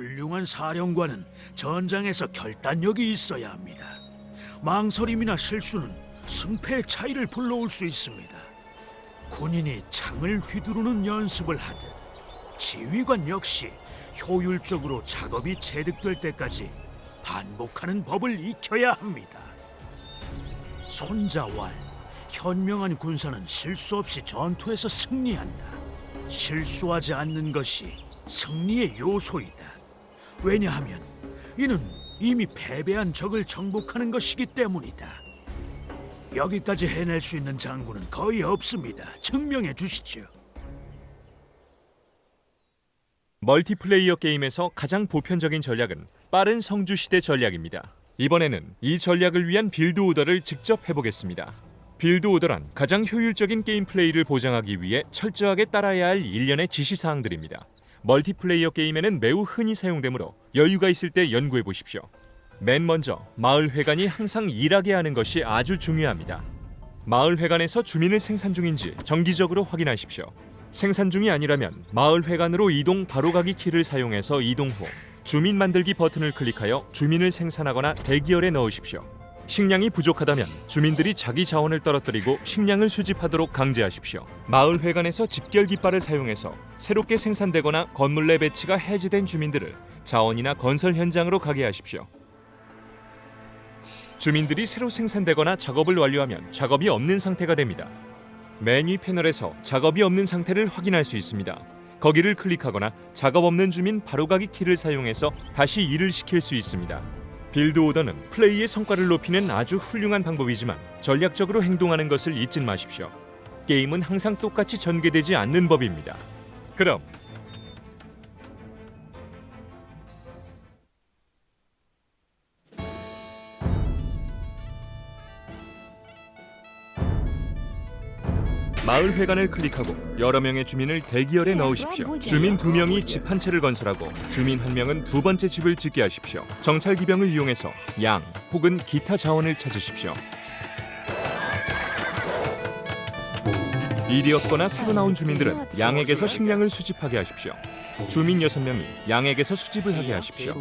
훌륭한 사령관은 전장에서 결단력이 있어야 합니다. 망설임이나 실수는 승패의 차이를 불러올 수 있습니다. 군인이 창을 휘두르는 연습을 하듯 지휘관 역시 효율적으로 작업이 체득될 때까지 반복하는 법을 익혀야 합니다. 손자왈, 현명한 군사는 실수 없이 전투에서 승리한다. 실수하지 않는 것이 승리의 요소이다. 왜냐하면 이는 이미 패배한 적을 정복하는 것이기 때문이다. 여기까지 해낼 수 있는 장군은 거의 없습니다. 증명해 주시죠. 멀티플레이어 게임에서 가장 보편적인 전략은 빠른 성주 시대 전략입니다. 이번에는 이 전략을 위한 빌드 오더를 직접 해보겠습니다. 빌드 오더란 가장 효율적인 게임 플레이를 보장하기 위해 철저하게 따라야 할 일련의 지시사항들입니다. 멀티플레이어 게임에는 매우 흔히 사용되므로 여유가 있을 때 연구해 보십시오. 맨 먼저 마을 회관이 항상 일하게 하는 것이 아주 중요합니다. 마을 회관에서 주민을 생산 중인지 정기적으로 확인하십시오. 생산 중이 아니라면 마을 회관으로 이동 바로가기 키를 사용해서 이동 후 주민 만들기 버튼을 클릭하여 주민을 생산하거나 대기열에 넣으십시오. 식량이 부족하다면 주민들이 자기 자원을 떨어뜨리고 식량을 수집하도록 강제하십시오. 마을 회관에서 집결 깃발을 사용해서 새롭게 생산되거나 건물 내 배치가 해제된 주민들을 자원이나 건설 현장으로 가게 하십시오. 주민들이 새로 생산되거나 작업을 완료하면 작업이 없는 상태가 됩니다. 메뉴 패널에서 작업이 없는 상태를 확인할 수 있습니다. 거기를 클릭하거나 작업 없는 주민 바로가기 키를 사용해서 다시 일을 시킬 수 있습니다. 빌드 오더는 플레이의 성과를 높이는 아주 훌륭한 방법이지만 전략적으로 행동하는 것을 잊지 마십시오. 게임은 항상 똑같이 전개되지 않는 법입니다. 그럼 마을 회관을 클릭하고 여러 명의 주민을 대기열에 넣으십시오. 주민 두 명이 집 한 채를 건설하고 주민 한 명은 두 번째 집을 짓게 하십시오. 정찰 기병을 이용해서 양 혹은 기타 자원을 찾으십시오. 일이 없거나 새로 나온 주민들은 양에게서 식량을 수집하게 하십시오. 주민 여섯 명이 양에게서 수집을 하게 하십시오.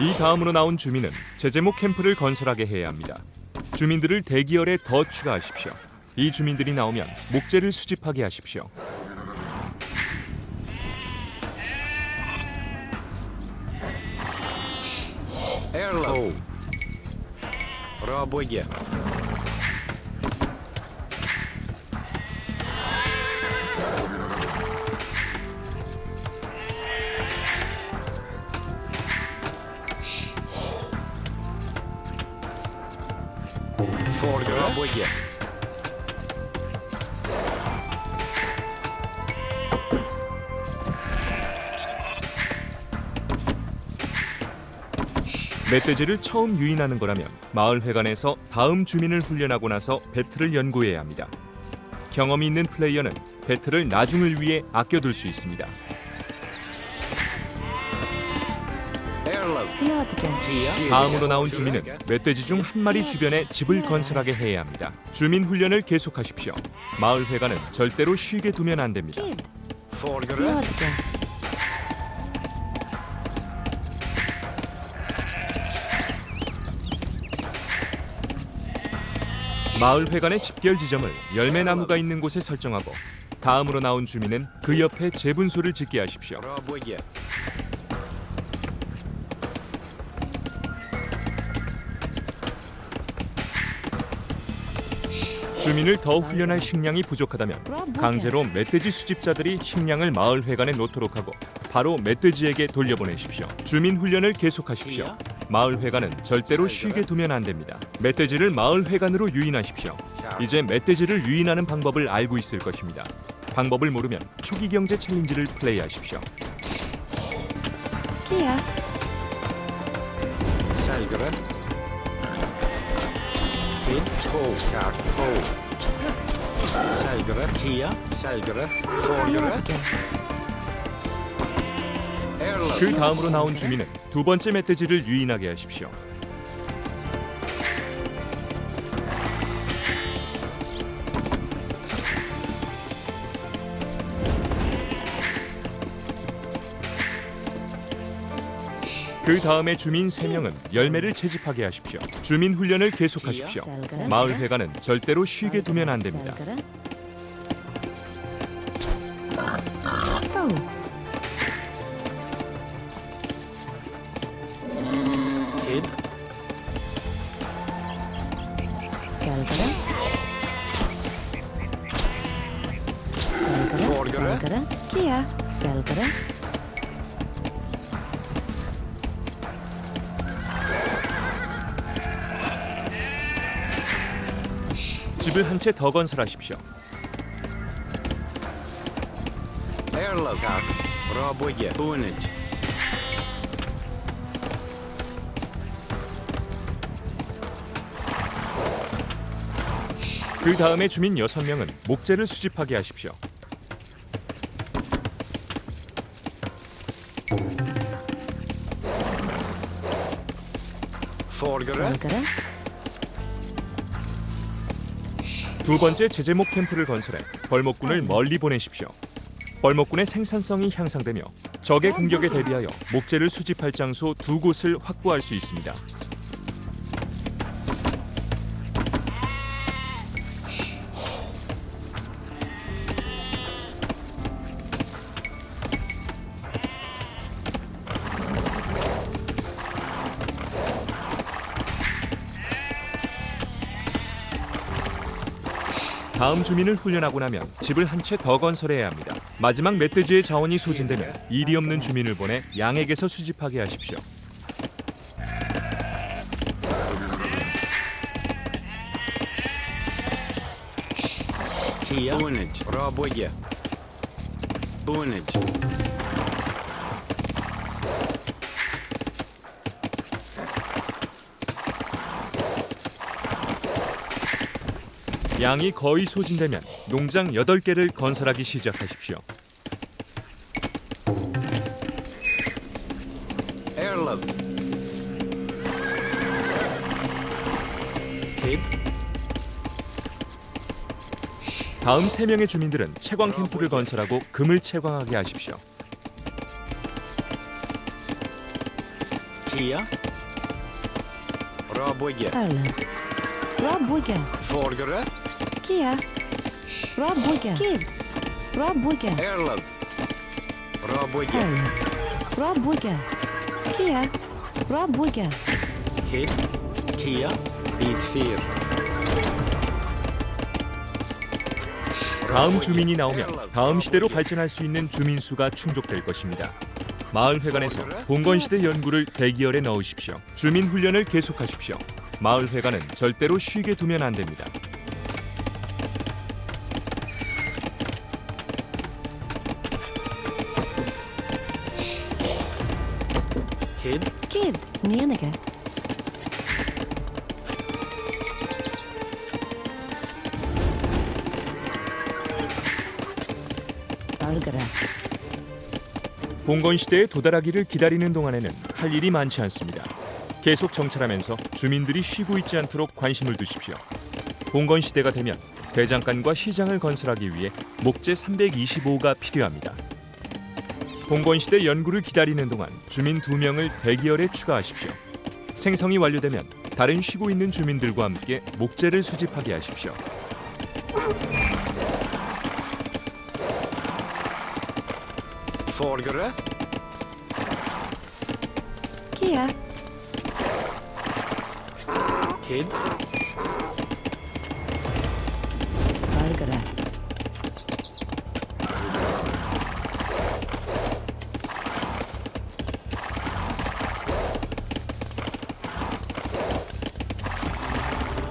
이 다음으로 나온 주민은 제제목 캠프를 건설하게 해야 합니다. 주민들을 대기열에 더 추가하십시오. 이 주민들이 나오면 목재를 수집하게 하십시오. Erlo. Roboje. Roboje. 멧돼지를 처음 유인하는 거라면 마을 회관에서 다음 주민을 훈련하고 나서 배틀을 연구해야 합니다. 경험이 있는 플레이어는 배틀을 나중을 위해 아껴둘 수 있습니다. 다음으로 나온 주민은 멧돼지 중 한 마리 주변에 집을 건설하게 해야 합니다. 주민 훈련을 계속하십시오. 마을 회관은 절대로 쉬게 두면 안 됩니다. 마을 회관의 집결 지점을 열매 나무가 있는 곳에 설정하고 다음으로 나온 주민은 그 옆에 재분소를 짓게 하십시오. 주민을 더 훈련할 식량이 부족하다면 강제로 멧돼지 수집자들이 식량을 마을 회관에 놓도록 하고 바로 멧돼지에게 돌려보내십시오. 주민 훈련을 계속하십시오. 마을 회관은 절대로 쉬게 두면 안 됩니다. 멧돼지를 마을 회관으로 유인하십시오. 이제 멧돼지를 유인하는 방법을 알고 있을 것입니다. 방법을 모르면 초기 경제 챌린지를 플레이하십시오. Selgere. Fin. Ho, kart, ho. Selgere, Kia, selgere, forgere. 그 다음으로 나온 주민은 두 번째 멧돼지를 유인하게 하십시오. 그 다음에 주민 3명은 열매를 채집하게 하십시오. 주민 훈련을 계속하십시오. 마을 회관은 절대로 쉬게 두면 안 됩니다. Oh. Forgere. Selgere. Kia. Selgere. 집을 한 채 더 건설하십시오. 그 다음에 주민 6명은 목재를 수집하게 하십시오. Forgere, Selgere. 두 번째 제제목 캠프를 건설해 벌목군을 멀리 보내십시오. 벌목군의 생산성이 향상되며 적의 공격에 대비하여 목재를 수집할 장소 두 곳을 확보할 수 있습니다. 다음 주민을 훈련하고 나면 집을 한 채 더 건설해야 합니다. 마지막 멧돼지의 자원이 소진되면 일이 없는 주민을 보내 양에게서 수집하게 하십시오. Kia, Bunich, Raboye. 양이 거의 소진되면 농장 8개를 건설하기 시작하십시오. 다음 3명의 주민들은 채광 캠프를 건설하고 금을 채광하게 하십시오. Kia. Raboye. Forgere, Kia. Kid. Raboye. Erland. Raboye. Erland. Raboye. Kia. Raboye. Kid, Kia, Bit 4. 다음 주민이 나오면 다음 시대로 발전할 수 있는 주민 수가 충족될 것입니다. 마을 회관에서 봉건 시대 연구를 대기열에 넣으십시오. 주민 훈련을 계속하십시오. 마을 회관은 절대로 쉬게 두면 안 됩니다. Selgere. 봉건 시대에 도달하기를 기다리는 동안에는 할 일이 많지 않습니다. 계속 정찰하면서 주민들이 쉬고 있지 않도록 관심을 두십시오. 봉건 시대가 되면 대장간과 시장을 건설하기 위해 목재 325가 필요합니다. 봉건 시대 연구를 기다리는 동안 주민 두 명을 대기열에 추가하십시오. 생성이 완료되면 다른 쉬고 있는 주민들과 함께 목재를 수집하게 하십시오. Sorguru. Kia. Kid. Vargara.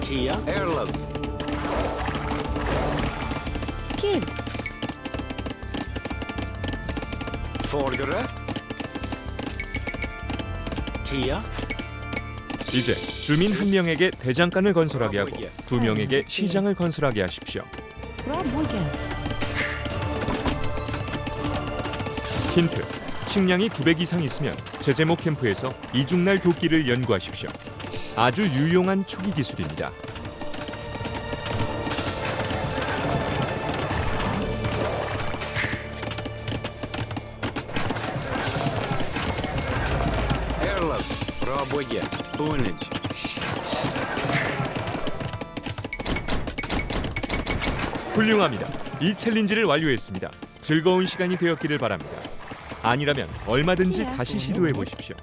Kia. Erlov. Kid. Forgere. Kia. 이제 주민 한 명에게 대장간을 건설하게 하고 두 명에게 시장을 건설하게 하십시오. 뭐 힌트. 식량이 900 이상 있으면 제제모 캠프에서 이중날 도끼를 연구하십시오. 아주 유용한 초기 기술입니다. пробуйте. Тунич. 훌륭합니다. 이 챌린지를 완료했습니다. 즐거운 시간이 되었기를 바랍니다. 아니라면 얼마든지 다시 시도해 보십시오.